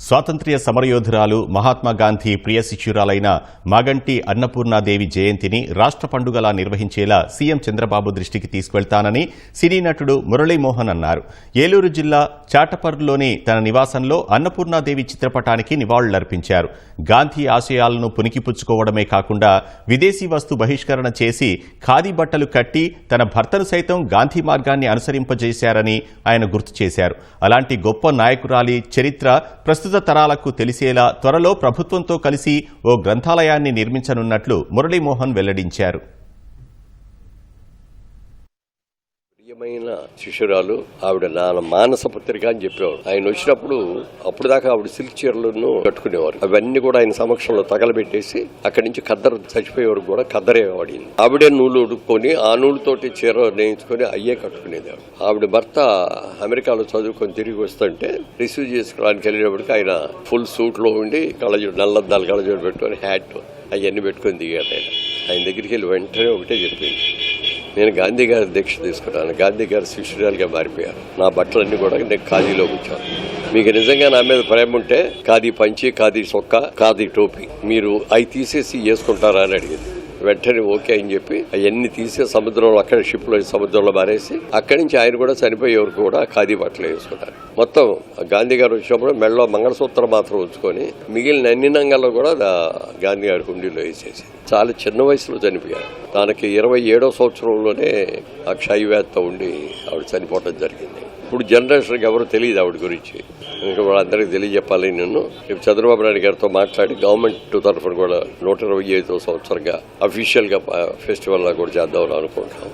స్వాతంత్ర్య సమరయోధురాలు మహాత్మాగాంధీ ప్రియ శిష్యురాలైన మాగంటి అన్నపూర్ణాదేవి జయంతిని రాష్ట్ర పండుగలా నిర్వహించేలా సీఎం చంద్రబాబు దృష్టికి తీసుకెళ్తానని సినీ నటుడు మురళీమోహన్ అన్నారు. ఏలూరు జిల్లా చాటపర్రులోని తన నివాసంలో అన్నపూర్ణాదేవి చిత్రపటానికి నివాళులర్పించారు. గాంధీ ఆశయాలను పునికిపుచ్చుకోవడమే కాకుండా విదేశీ వస్తు బహిష్కరణ చేసి ఖాదీ బట్టలు కట్టి తన భర్తను సైతం గాంధీ మార్గాన్ని అనుసరింపజేశారని ఆయన గుర్తు చేశారు. అలాంటి గొప్ప నాయకురాలి చరిత్ర ప్రస్తుతం తరాలకు తెలిసేలా త్వరలో ప్రభుత్వంతో కలిసి ఓ గ్రంథాలయాన్ని నిర్మించనున్నట్లు మురళీమోహన్ వెల్లడించారు. ప్రియమైన శిష్యురాలు ఆవిడ నా మానస పత్రిక అని చెప్పేవాడు. ఆయన వచ్చినప్పుడు అప్పుడు దాకా ఆవిడ సిల్క్ చీరలను కట్టుకునేవారు. అవన్నీ కూడా ఆయన సమక్షంలో తగలబెట్టేసి అక్కడి నుంచి ఖద్దరు చచ్చిపోయే వరకు కూడా కద్దరే వాడింది. ఆవిడే నూలు ఉడుక్కొని ఆ నూలుతోటి చీర నేయించుకొని అయ్యే కట్టుకునేది ఆవిడ. భర్త అమెరికాలో చదువుకొని తిరిగి వస్తుంటే రిసీవ్ చేసుకోవడానికి వెళ్ళినప్పటికీ ఆయన ఫుల్ సూట్లో ఉండి కళ్ళజోడు నల్లద్దాలు కళ్ళజోడు పెట్టుకొని హ్యాట్ అవన్నీ పెట్టుకొని దిగారు ఆయన. ఆయన దగ్గరికి వెళ్ళి వెంటనే ఒకటే చెప్పింది. నేను గాంధీ గారి దీక్ష తీసుకున్నాను. గాంధీ గారి శిష్యురాలుగా మారిపోయారు. నా బట్టలన్నీ కూడా నేను ఖాదీలో ఉంచాను. మీకు నిజంగా నా మీద ప్రేమ ఉంటే ఖాదీ పంచి ఖాదీ సొక్క ఖాదీ టోపీ మీరు అవి తీసేసి వేసుకుంటారా అని అడిగింది. వెంటనే ఓకే అని చెప్పి అవన్నీ తీసే సముద్రంలో అక్కడ షిప్లో సముద్రంలో మారేసి అక్కడి నుంచి ఆయన కూడా చనిపోయే వరకు కూడా ఖాదీ బట్టలు వేసుకుంటారు మొత్తం గాంధీ గారు వచ్చినప్పుడు మెడలో మంగళసూత్రం మాత్రం ఉంచుకొని మిగిలిన అన్ని నంగాల్లో కూడా గాంధీ గారి హుండీలో వేసేసి చాలా చిన్న వయసులో చనిపోయారు. తనకి ఇరవై ఏడో సంవత్సరంలోనే ఆ క్షయవ్యాధితో ఉండి ఆవిడ చనిపోవడం జరిగింది. ఇప్పుడు జనరేషన్కి ఎవరు తెలియదు ఆవిడ గురించి. వాళ్ళందరికీ తెలియజెప్పాలి నేను. రేపు చంద్రబాబు నాయుడు గారితో మాట్లాడి గవర్నమెంట్ తరఫున కూడా నూట ఇరవై ఐదో సంవత్సరంగా అఫీషియల్గా ఫెస్టివల్గా కూడా చేద్దామని అనుకుంటున్నాం.